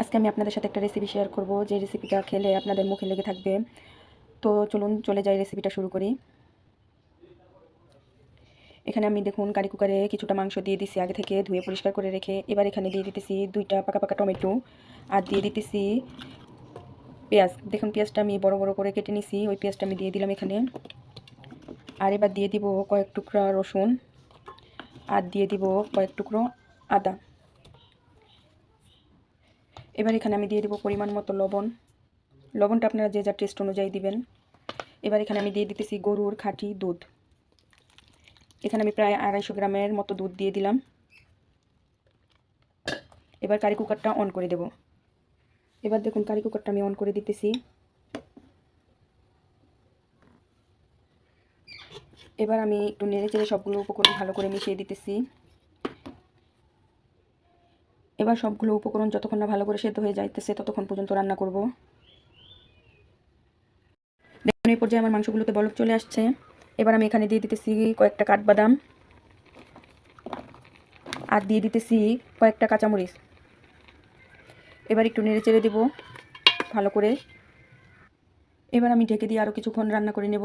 আজকে আমি আপনাদের সাথে একটা রেসিপি শেয়ার করব। যে রেসিপিটা খেলে আপনাদের মুখে লেগে থাকবে। তো চলুন, চলে যাই রেসিপিটা শুরু করি। এখানে আমি দেখুন কারি কুকারে কিছুটা মাংস দিয়ে দিছি আগে থেকে ধুয়ে পরিষ্কার করে রেখে। এবার এখানে দিয়ে দিতেছি দুইটা পাকা পাকা টমেটো। আর দিয়ে দিতেছি পেঁয়াজ। দেখুন, পেঁয়াজটা আমি বড় বড় করে কেটে নিছি। ওই পেঁয়াজটা আমি দিয়ে দিলাম এখানে। আর এবার দিয়ে দিব কয়েক টুকরা রসুন। আর দিয়ে দিব কয়েক টুকরো আদা। এবার এখানে আমি দিয়ে দেবো পরিমাণ মতো লবণ। লবণটা আপনারা যে যার টেস্ট অনুযায়ী দিবেন। এবার এখানে আমি দিয়ে দিতেছি গরুর খাঁটি দুধ। এখানে আমি প্রায় আড়াইশো গ্রামের মতো দুধ দিয়ে দিলাম। এবার কারি কুকারটা অন করে দেব। এবার দেখুন কারি কুকারটা আমি অন করে দিতেছি। এবার আমি একটু নেড়ে চেড়ে সবগুলো উপকরণ ভালো করে মিশিয়ে দিতেছি। এবার সবগুলো উপকরণ যতক্ষণ না ভালো করে সেদ্ধ হয়ে যাইতেছে ততক্ষণ পর্যন্ত রান্না করব। দেখুন, এই পর্যায়ে আমার মাংসগুলোতে বলক চলে আসছে। এবার আমি এখানে দিয়ে দিতেছি কয়েকটা কাঠবাদাম আর দিয়ে দিতেছি কয়েকটা কাঁচামরিচ। এবার একটু নেড়ে চেড়ে দেবো ভালো করে। এবার আমি ঢেকে দিয়ে আরও কিছুক্ষণ রান্না করে নেব।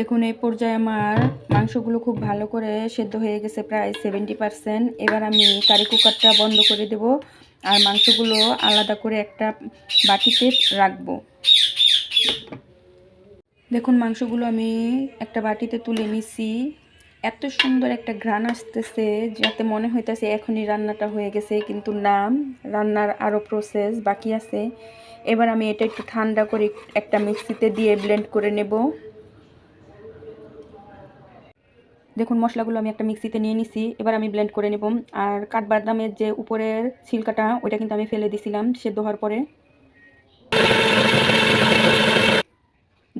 দেখুন, এই পর্যায়ে আমার মাংসগুলো খুব ভালো করে সেদ্ধ হয়ে গেছে প্রায় সেভেন্টি পারসেন্ট এবার আমি কারি কুকারটা বন্ধ করে দেব আর মাংসগুলো আলাদা করে একটা বাটিতে রাখব। দেখুন, মাংসগুলো আমি একটা বাটিতে তুলে নিছি। এত সুন্দর একটা ঘ্রাণ আসতেছে যাতে মনে হইতেছে এখনই রান্নাটা হয়ে গেছে, কিন্তু না, রান্নার আরও প্রসেস বাকি আছে। এবার আমি এটা একটু ঠান্ডা করে একটা মিক্সিতে দিয়ে ব্লেন্ড করে নেব। দেখুন, মশলাগুলো আমি একটা মিক্সিতে নিয়ে নিছি, এবার আমি ব্লেন্ড করে নেব। আর কাঠবাদামের যে উপরের ছিলকাটা, ওইটা কিন্তু আমি ফেলে দিছিলাম সেদ্ধ হওয়ার পরে।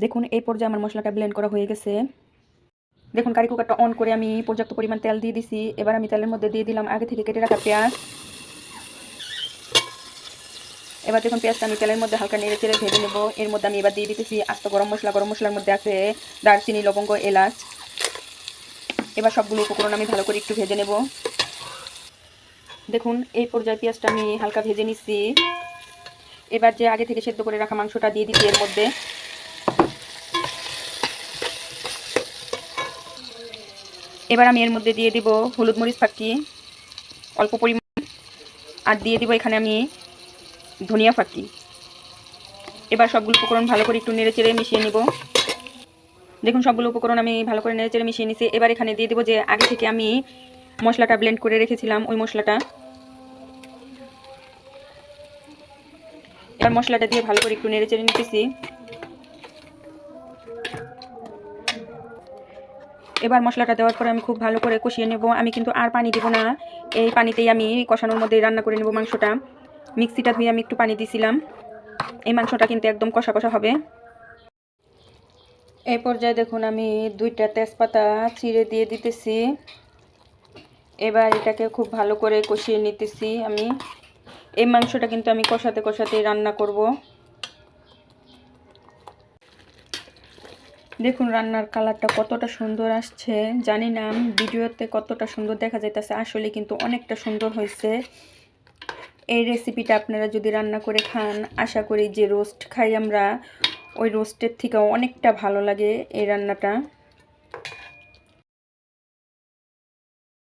দেখুন, এই পর্যায়ে আমার মশলাটা ব্লেন্ড করা হয়ে গেছে। দেখুন কারি কুকারটা অন করে আমি পর্যাপ্ত পরিমাণ তেল দিয়ে দিছি। এবার আমি তেলের মধ্যে দিয়ে দিলাম আগে থেকে কেটে রাখা পেঁয়াজ। এবার দেখুন, পেঁয়াজটা আমি তেলের মধ্যে হালকা নেড়ে চেড়ে ভেজে নেব। এর মধ্যে আমি এবার দিয়ে দিতেছি আস্ত গরম মশলা। গরম মশলার মধ্যে আছে দারচিনি, লবঙ্গ, এলাচ। এবার সবগুলো উপকরণ আমি ভালো করে একটু ভেজে নেব। দেখুন, এই পর্যায়ে পেঁয়াজটা আমি হালকা ভেজে নিচ্ছি। এবার যে আগে থেকে সেদ্ধ করে রাখা মাংসটা দিয়ে দিচ্ছি এর মধ্যে। এবার আমি এর মধ্যে দিয়ে দিব হলুদ মরিচ ফাঁকি অল্প পরিমাণ। আর দিয়ে দিব এখানে আমি ধনিয়া ফাঁকি এবার সবগুলো উপকরণ ভালো করে একটু নেড়ে চেড়ে মিশিয়ে নিব। দেখুন, সবগুলো উপকরণ আমি ভালো করে নেড়ে চেড়ে মিশিয়ে নিছি। এবার এখানে দিয়ে দেবো যে আগে থেকে আমি মশলাটা ব্লেন্ড করে রেখেছিলাম ওই মশলাটা। এবার মশলাটা দিয়ে ভালো করে একটু নেড়ে চেড়ে নিতেছি। এবার মশলাটা দেওয়ার পরে আমি খুব ভালো করে কষিয়ে নেব। আমি কিন্তু আর পানি দেবো না। এই পানিতেই আমি কষানোর মধ্যে রান্না করে নেব মাংসটা। মিক্সিটা ধুয়ে আমি একটু পানি দিয়েছিলাম এই মাংসটা কিন্তু একদম কষা কষা হবে। এই পর্যায়ে দেখুন, আমি দুইটা তেজপাতা চিড়ে দিয়ে দিতেছি। এবার এটাকে খুব ভালো করে কষিয়ে নিতেছি আমি। এই মাংসটা কিন্তু আমি কষাতে কষাতে রান্না করব। দেখুন, রান্নার কালারটা কতটা সুন্দর আসছে। জানি না, ভিডিওতে কতটা সুন্দর দেখা যাইতেছে, আসলে কিন্তু অনেকটা সুন্দর হয়েছে। এই রেসিপিটা আপনারা যদি রান্না করে খান, আশা করি যে রোস্ট খাই আমরা। ওই রোস্টের থেকেও অনেকটা ভালো লাগে এই রান্নাটা।